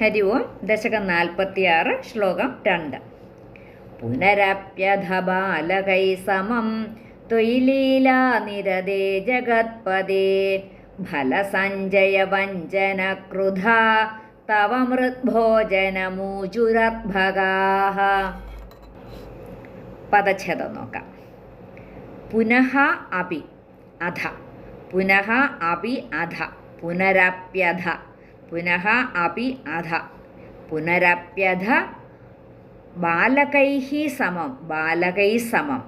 ഹരി ഓം ദശകം നാൽപ്പത്തിയാറ് ശ്ലോകം രണ്ട്. പുനരപ്യധബാലകൈ സമം ത്വയിലീലാ നിരതേ ജഗത്പദേ ഫലസഞ്ജയ വഞ്ചന ക്രുധ തവ മൃദ്ഭോജനമൂചുരർഭഗാഹ പദച്ഛേദം നോക്കാം. പുനഃ അപി അധ. പുനഃ അപി അധ. പുനരപ്യധ. പുനഃ അപി അധ പുനരപ്യധ ബാലകൈः സമം ബാലകൈ സമം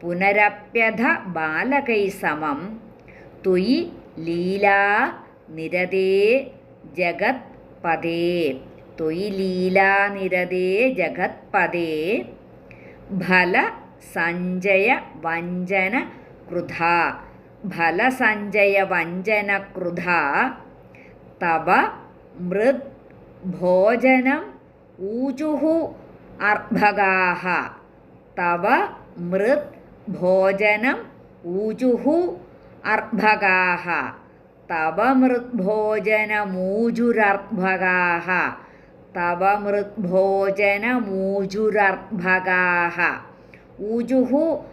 പുനരപ്യധ ബാലകൈ സമം തുയി ലീലാ നിരതേ ജഗത് പദേ ത്വയി ലീലാ നിരതേ ജഗത് പദേ ഫല സഞ്ജയ വഞ്ചന കൃധ ഫലസഞ്ജയ വഞ്ചന കൃധ തവ മൃത് ഭോജനം ഊചുഹു അർഭകാഹ. തവ മൃത് ഭോജനം ഊചുഹു അർഭകാഹ. തവ മൃദ്ഭോജനമൂജുരർഭഗാഹ തവ മൃദ്ഭോജനമൂജുരർഭഗാഹ ഊജുഹു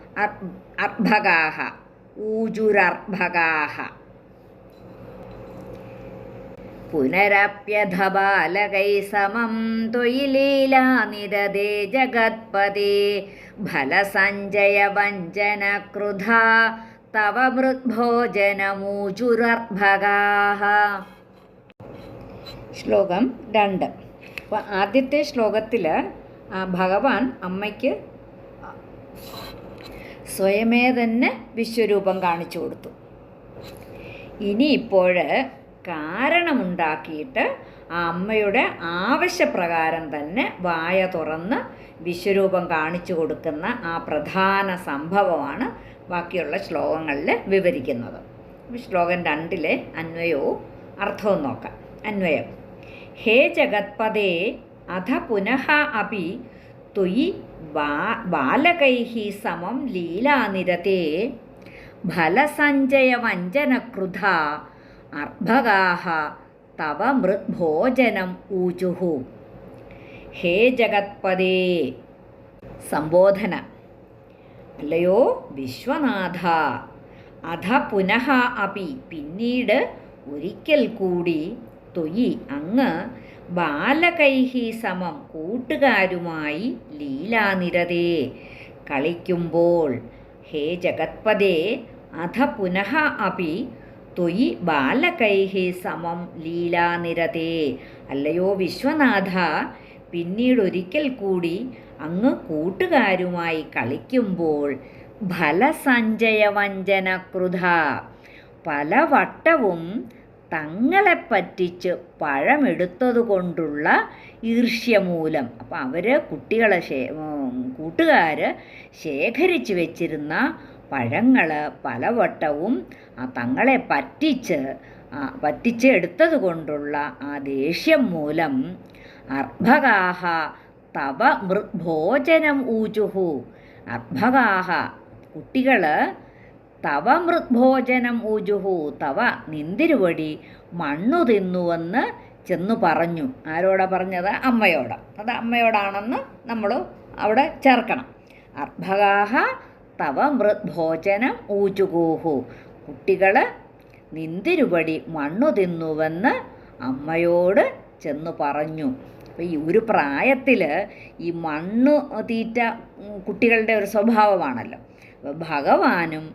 അർഭകാഹ. ഊജുരർഭഗാഹ പുനരപ്യധ ബാലകൈ സമം തൊയിലീലാനിരതേ ജഗത്പതി. ഫലസഞ്ജയ വഞ്ചന ക്രുധ തവ മൃദ്ഭോജനമൂചുരർഭഗാഹ ശ്ലോകം രണ്ട്. അപ്പോൾ ആദ്യത്തെ ശ്ലോകത്തിൽ ഭഗവാൻ അമ്മയ്ക്ക് സ്വയമേ തന്നെ വിശ്വരൂപം കാണിച്ചു കൊടുത്തു. ഇനിയിപ്പോൾ കാരണമുണ്ടാക്കിയിട്ട് ആ അമ്മയുടെ ആവശ്യപ്രകാരം തന്നെ വായ തുറന്ന് വിശ്വരൂപം കാണിച്ചു കൊടുക്കുന്ന ആ പ്രധാന സംഭവമാണ് ബാക്കിയുള്ള ശ്ലോകങ്ങളിൽ വിവരിക്കുന്നത്. ശ്ലോകം രണ്ടിലെ അന്വയവും അർത്ഥവും നോക്കാം. അന്വയം. ഹേ ജഗത്പദേ അധ പുനഃ അപി തുയി ബാലകൈः സമം ലീലാനിരതേ ഫലസഞ്ജയ അർഭകാഹ. തവ മൃദ്ഭോജനം ഊചുഹു ഹേ ജഗത്പദേ സംബോധന. അല്ലയോ? വിശ്വനാഥ. അധ പുനഃ അപി. പിന്നീട് ഒരിക്കൽ കൂടി തൊയി അങ്ങ് ബാലകൈഹി സമം കൂട്ടുകാരുമായി ലീലാനിരതേ. കളിക്കുമ്പോൾ ഹേ ജഗത്പദേ അധ പുനഃ അപി ത്വയി ബാലകൈഹി സമം ലീലാനിരതേ അല്ലയോ വിശ്വനാഥ പിന്നീടൊരിക്കൽ കൂടി അങ്ങ് കൂട്ടുകാരുമായി കളിക്കുമ്പോൾ ഫലസഞ്ജയ വഞ്ചന കൃത പലവട്ടവും തങ്ങളെ പറ്റിച്ച് പഴമെടുത്തതുകൊണ്ടുള്ള ഈർഷ്യമൂലം. അപ്പം അവർ കുട്ടികളെ ശേ കൂട്ടുകാർ ശേഖരിച്ചു വെച്ചിരുന്ന പഴങ്ങൾ പലവട്ടവും തങ്ങളെ പറ്റിച്ച് പറ്റിച്ച് എടുത്തത് കൊണ്ടുള്ള ആ ദേഷ്യം മൂലം അർഭകാഹ തവ മൃദ്ഭോജനം ഊചുഹു അർഭകാഹ കുട്ടികൾ തവ മൃദ്ഭോജനം ഊജുഹു. തവ നിന്തിരുവടി മണ്ണു തിന്നുവെന്ന് ചെന്നു പറഞ്ഞു. ആരോടാ പറഞ്ഞത്? അമ്മയോട്. അത് അമ്മയോടാണെന്ന് നമ്മൾ അവിടെ ചേർക്കണം. അർഭകാഹ തവ ഭോജനം ഊചുകൂഹു കുട്ടികൾ നിന്തിരുപടി മണ്ണു തിന്നുവെന്ന് അമ്മയോട് ചെന്ന് പറഞ്ഞു. അപ്പോൾ ഈ ഒരു പ്രായത്തിൽ ഈ മണ്ണ് തീറ്റ കുട്ടികളുടെ ഒരു സ്വഭാവമാണല്ലോ. അപ്പോൾ ഭഗവാനും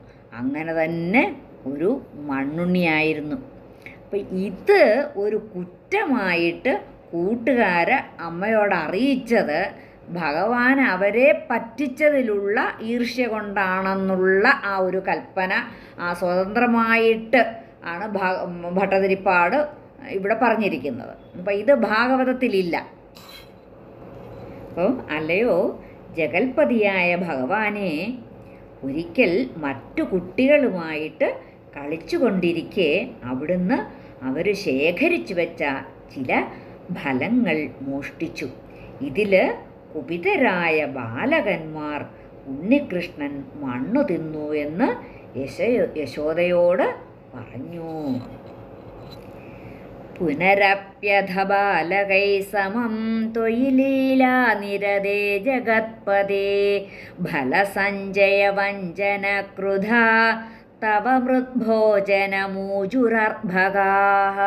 അങ്ങനെ തന്നെ ഒരു മണ്ണുണ്ണിയായിരുന്നു. അപ്പോൾ ഇത് ഒരു കുറ്റമായിട്ട് കൂട്ടുകാരെ അമ്മയോട് അറിയിച്ചത് ഭഗവാൻ അവരെ പറ്റിച്ചതിലുള്ള ഈർഷ്യ കൊണ്ടാണെന്നുള്ള ആ ഒരു കൽപ്പന ആ സ്വതന്ത്രമായിട്ട് ആണ് ഭട്ടതിരിപ്പാട് ഇവിടെ പറഞ്ഞിരിക്കുന്നത്. അപ്പം ഇത് ഭാഗവതത്തിലില്ല. അപ്പം അല്ലയോ ജഗൽപതിയായ ഭഗവാനെ ഒരിക്കൽ മറ്റു കുട്ടികളുമായിട്ട് കളിച്ചു കൊണ്ടിരിക്കെ അവിടുന്ന് അവർ ശേഖരിച്ചു വെച്ച ചില ഫലങ്ങൾ മോഷ്ടിച്ചു. ഇതിൽ കുപിതരായ ബാലകന്മാർ ഉണ്ണികൃഷ്ണൻ മണ്ണു തിന്നു എന്ന് യശയോ യശോദയോട് പറഞ്ഞു. പുനരപ്യഥ ബാലകൈ സമം തൊയിലീലാ നിരതേ ജഗത്പദേ ഫലസഞ്ജയ വഞ്ചന ക്രുധ തവ മൃദ്ഭോജനമൂജുരർഭകാः